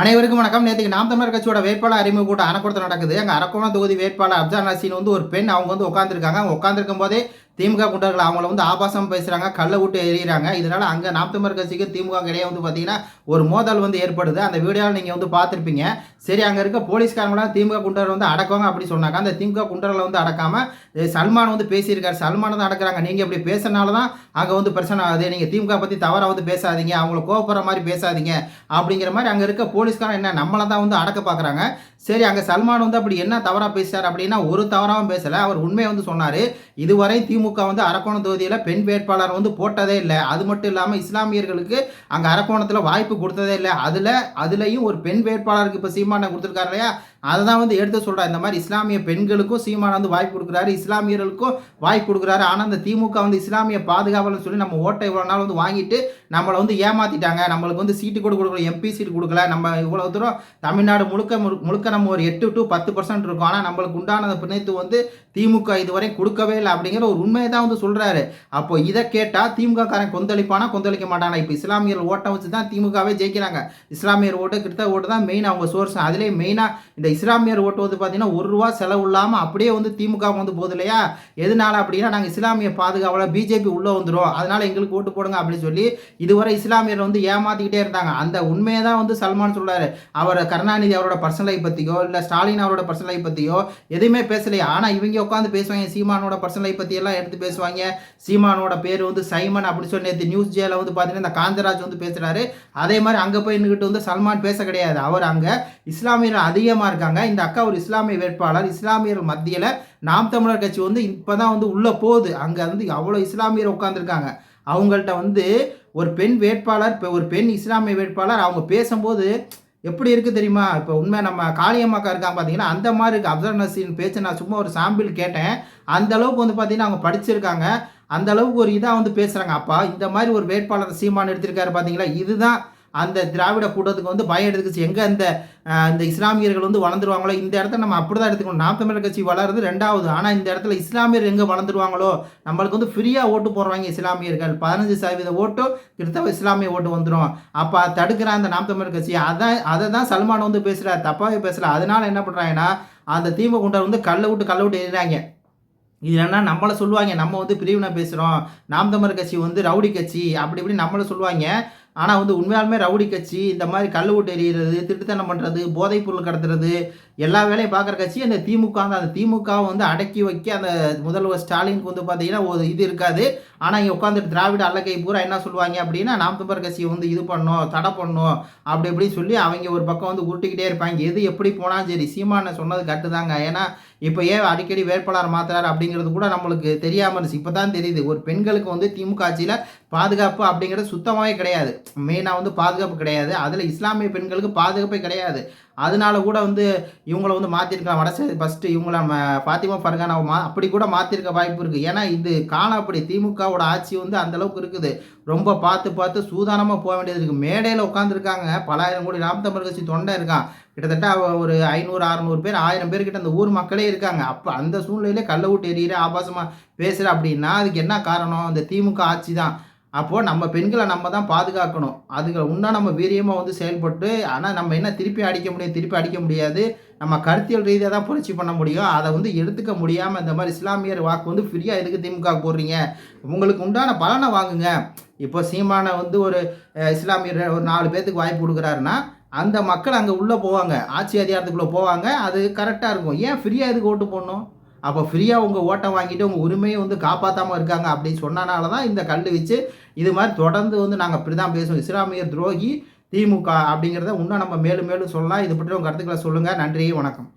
அனைவருக்கும் வணக்கம். நேற்றுக்கு நாம் தமிழர் கட்சியோட வேட்பாளர் அறிமுக கூட்டம் அரக்கோணத்தில் நடக்குது. அங்கே அரக்கோணம் தொகுதி வேட்பாளர் அப்சான் நசீன் வந்து ஒரு பெண். அவங்க வந்து உட்காந்துருக்காங்க அவங்க உட்காந்துருக்கும் போதே திமுக குண்டர்கள் அவங்கள வந்து ஆபாசம் பேசுகிறாங்க கல்லை விட்டு எறிகிறாங்க இதனால் அங்கே நாம் தமிழர் கட்சிக்கு திமுக இடையே வந்து பார்த்தீங்கன்னா ஒரு மோதல் வந்து ஏற்படுது. அந்த வீடியோவில் நீங்கள் வந்து பார்த்துருப்பீங்க. சரி அங்கே இருக்க போலீஸ்காரங்களாம் திமுக குண்டர் வந்து அடக்குவாங்க அப்படி சொன்னாங்க. அந்த திமுக குண்டர்களை வந்து அடக்காமல் சல்மான் வந்து பேசியிருக்காரு. சல்மான் தான் அடக்குறாங்க. நீங்கள் இப்படி பேசுறதுனால தான் அங்கே வந்து பிரச்சனை ஆகுது. நீங்கள் திமுக பற்றி தவறாக வந்து பேசாதீங்க. அவங்கள கோவப்படுற மாதிரி பேசாதீங்க. அப்படிங்கிற மாதிரி அங்கே இருக்க போலீஸ்காரன் என்ன நம்மளை தான் வந்து அடக்க பார்க்குறாங்க சரி அங்கே சல்மான் வந்து அப்படி என்ன தவறாக பேசுகிறார் அப்படின்னா ஒரு தவறாகவும் பேசலை. அவர் உண்மையை வந்து சொன்னார். இதுவரை திமுக வந்து அரக்கோணம் தொகுதியில் பெண் வேட்பாளர் வந்து போட்டதே இல்லை. அது மட்டும் இல்லாமல் இஸ்லாமியர்களுக்கு அங்கே அரக்கோணத்தில் வாய்ப்பு கொடுத்ததே இல்லை. அதில் அதுலேயும் ஒரு பெண் வேட்பாளருக்கு இப்போ சீமானை கொடுத்துருக்காரு இல்லையா? அதை தான் வந்து எடுத்து சொல்கிறார் இந்த மாதிரி இஸ்லாமிய பெண்களுக்கும் சீமான வந்து வாய்ப்பு கொடுக்குறாரு இஸ்லாமியர்களுக்கும் வாய்ப்பு கொடுக்குறாரு. ஆனால் அந்த திமுக வந்து இஸ்லாமிய பாதுகாவலன்னு சொல்லி நம்ம ஓட்டை இவ்வளோ நாள் வந்து வாங்கிட்டு நம்மளை வந்து ஏமாற்றிட்டாங்க நம்மளுக்கு வந்து சீட்டு கூட கொடுக்கல எம்பி சீட்டு கொடுக்கல. நம்ம இவ்வளோ தூரம் தமிழ்நாடு முழுக்க முழுக்க நம்ம ஒரு எட்டு டு பத்து பர்சன்ட் இருக்கும். ஆனால் நம்மளுக்கு உண்டான பிணைத்து வந்து திமுக இதுவரை கொடுக்கவே இல்லை அப்படிங்கிற ஒரு உண்மையை தான் வந்து சொல்கிறாரு அப்போ இதை கேட்டால் திமுக காரன் கொந்தளிப்பானா கொந்தளிக்க மாட்டானா? இப்போ இஸ்லாமியர் ஓட்டை வச்சு தான் திமுகவே ஜெயிக்கிறாங்க. இஸ்லாமியர் ஓட்டு கிட்ட ஓட்டு தான் மெயின் அவங்க சோர்ஸ் அதிலே மெயினாக இந்த இஸ்லாமியர் ஓட்டு வந்து பார்த்தீங்கன்னா ஒரு ரூபா செலவு இல்லாமல் அப்படியே வந்து திமுக வந்து போகுது இல்லையா? எதனால அப்படின்னா நாங்கள் இஸ்லாமிய பாதுகாவலாக பிஜேபி உள்ளே வந்துடும் அதனால் எங்களுக்கு ஓட்டு போடுங்க அப்படின்னு சொல்லி இதுவரை இஸ்லாமியர் வந்து ஏமாத்திக்கிட்டே இருந்தாங்க. அந்த உண்மையை தான் வந்து சல்மான் சொல்கிறாரு அவர் கருணாநிதி அவரோட பர்சனலை பற்றியோ இல்லை ஸ்டாலின் அவரோட பர்சனலை பற்றியோ எதுவுமே பேசலையா. ஆனால் இவங்க உட்காந்து பேசுவாங்க. சீமானோட பர்சனல் லைஃப் பற்றியெல்லாம் எடுத்து பேசுவாங்க. சீமானோட பேர் வந்து சைமன் அப்படின்னு சொல்லி நேற்று நியூஸ் ஜேல வந்து பார்த்தீங்கன்னா இந்த காந்தராஜ் வந்து பேசுகிறாரு அதே மாதிரி அங்கே போய் நின்றுட்டு வந்து சல்மான் பேச கிடையாது. அவர் அங்கே இஸ்லாமியர் அதிகமாக இருக்காங்க இருக்காங்க. இந்த அக்கா ஒரு இஸ்லாமிய வேட்பாளர். இஸ்லாமியர் மத்தியில் நாம் தமிழர் கட்சி வந்து இப்போ தான் வந்து உள்ளே போகுது. அங்கே வந்து அவ்வளோ இஸ்லாமியர் உட்காந்துருக்காங்க அவங்கள்ட்ட வந்து ஒரு பெண் வேட்பாளர் இப்போ ஒரு பெண் இஸ்லாமிய வேட்பாளர் அவங்க பேசும்போது எப்படி இருக்குது தெரியுமா? இப்போ உண்மை நம்ம காளியம்மாக்கா இருக்காங்க பார்த்தீங்கன்னா அந்த மாதிரி இருக்குது அப்சர் நசீன் பேச்சு நான் சும்மா ஒரு சாம்பிள் கேட்டேன். அந்த அளவுக்கு வந்து பார்த்தீங்கன்னா அவங்க படிச்சிருக்காங்க. அந்த அளவுக்கு ஒரு இதாக வந்து பேசுகிறாங்க அப்பா இந்த மாதிரி ஒரு வேட்பாளர் சீமான் எடுத்திருக்காரு பார்த்தீங்களா இதுதான் அந்த திராவிட கூட்டத்துக்கு வந்து பயம் எடுத்துக்கிச்சு. எங்கே அந்த இந்த இஸ்லாமியர்கள் வந்து வளர்ந்துருவாங்களோ? இந்த இடத்த நம்ம அப்படி தான் எடுத்துக்கணும். நாம் தமிழர் கட்சி வளருது ரெண்டாவது. ஆனால் இந்த இடத்துல இஸ்லாமியர் எங்கே வளர்ந்துருவாங்களோ? நம்மளுக்கு வந்து ஃப்ரீயாக ஓட்டு போடுறாங்க இஸ்லாமியர்கள். பதினஞ்சு சதவீத ஓட்டும் கிறிஸ்தவ இஸ்லாமிய ஓட்டு வந்துடும் அப்போ தடுக்கிற அந்த நாம் தமிழர் கட்சி. அதான் அதை தான் சல்மான் வந்து பேசுகிறார் தப்பாகவே பேசல. அதனால என்ன பண்ணுறாங்கன்னா அந்த தீமை குண்டர் வந்து கல்லை விட்டு கல்லை விட்டு எழுதுறாங்க இது என்ன நம்மளை சொல்லுவாங்க. நம்ம வந்து பிரிவினை பேசுகிறோம் நாம் தமிழர் கட்சி வந்து ரவுடி கட்சி. அப்படி இப்படி நம்மளை சொல்லுவாங்க. ஆனால் வந்து உண்மையாலுமே ரவுடி கட்சி இந்த மாதிரி கல் ஓட்டு எறிகிறது திருட்டுத்தனம் பண்ணுறது போதைப் பொருள் கடத்துறது எல்லா வேலையும் பார்க்குற கட்சி அந்த திமுக தான். அந்த திமுகவை வந்து அடக்கி வைக்க அந்த முதல்வர் ஸ்டாலினுக்கு வந்து பார்த்தீங்கன்னா ஒரு இது இருக்காது. ஆனால் இங்கே உட்காந்துட்டு திராவிட அல்லக்கை பூரா என்ன சொல்லுவாங்க அப்படின்னா நாம் தமிழர் கட்சியை வந்து இது பண்ணோம் தடை பண்ணோம் அப்படி இப்படின்னு சொல்லி அவங்க ஒரு பக்கம் வந்து உருட்டிக்கிட்டே இருப்பாங்க. எது எப்படி போனாலும் சரி சீமான சொன்னது கட்டுதாங்க ஏன்னா இப்போ ஏன் அடிக்கடி வேட்பாளர் மாத்துறாரு அப்படிங்கிறது கூட நம்மளுக்கு தெரியாமல் இருந்துச்சு. இப்போ தான் தெரியுது. ஒரு பெண்களுக்கு வந்து திமுக ஆட்சியில் பாதுகாப்பு அப்படிங்கிறது சுத்தமாகவே கிடையாது. மெயினாக வந்து பாதுகாப்பு கிடையாது. அதில் இஸ்லாமிய பெண்களுக்கு பாதுகாப்பே கிடையாது. அதனால கூட வந்து இவங்களை வந்து மாற்றிருக்கலாம் வடசே ஃபஸ்ட்டு இவங்கள நம்ம ஃபாத்திமா ஃபர்கானாவை மா அப்படி கூட மாற்றிருக்க வாய்ப்பு இருக்குது ஏன்னா இது காலம் அப்படி திமுகவோட ஆட்சி வந்து அந்தளவுக்கு இருக்குது. ரொம்ப பார்த்து பார்த்து சூதானமாக போக வேண்டியது இருக்குது மேடையில் உட்காந்துருக்காங்க பலாயிரம் கோடி நாம் தமிழ் கட்சி தொண்டை இருக்கான். கிட்டத்தட்ட ஒரு ஐநூறு அறநூறு பேர் ஆயிரம் பேர்கிட்ட அந்த ஊர் மக்களே இருக்காங்க. அப்போ அந்த சூழ்நிலையிலே கள்ள விட்டு எறிகிற ஆபாசமாக பேசுகிற அப்படின்னா அதுக்கு என்ன காரணம்? அந்த திமுக ஆட்சி தான். அப்போது நம்ம பெண்களை நம்ம தான் பாதுகாக்கணும். அதுக்கு இன்னும் நம்ம வீரியமாக வந்து செயல்பட்டு ஆனால் நம்ம என்ன திருப்பி அடிக்க முடியும் திருப்பி அடிக்க முடியாது நம்ம கருத்தியல் ரீதியாக தான் புரட்சி பண்ண முடியும் அதை வந்து எடுத்துக்க முடியாமல் இந்த மாதிரி இஸ்லாமியர் வாக்கு வந்து ஃப்ரீயாக எதுக்கு திமுக போடுறீங்க? உங்களுக்கு உண்டான பலனை வாங்குங்க. இப்போ சீமானை வந்து ஒரு இஸ்லாமியர் ஒரு நாலு பேர்த்துக்கு வாய்ப்பு கொடுக்குறாருன்னா அந்த மக்கள் அங்கே உள்ளே போவாங்க. ஆட்சி அதிகாரத்துக்குள்ளே போவாங்க அது கரெக்டாக இருக்கும். ஏன் ஃப்ரீயாக எதுக்கு ஓட்டு போடணும்? அப்போ ஃப்ரீயாக உங்கள் ஓட்டை வாங்கிட்டு உங்கள் உரிமையை வந்து காப்பாற்றாமல் இருக்காங்க அப்படின்னு சொன்னனால தான் இந்த கல் வச்சு இது மாதிரி தொடர்ந்து வந்து நாங்கள் அப்படி தான் பேசுவோம். இஸ்லாமியர் துரோகி திமுக அப்படிங்கிறத இன்னும் நம்ம மேலும் மேலும் சொல்லலாம். இது பற்றி உங்கள் கருத்துக்களை சொல்லுங்கள் நன்றி வணக்கம்.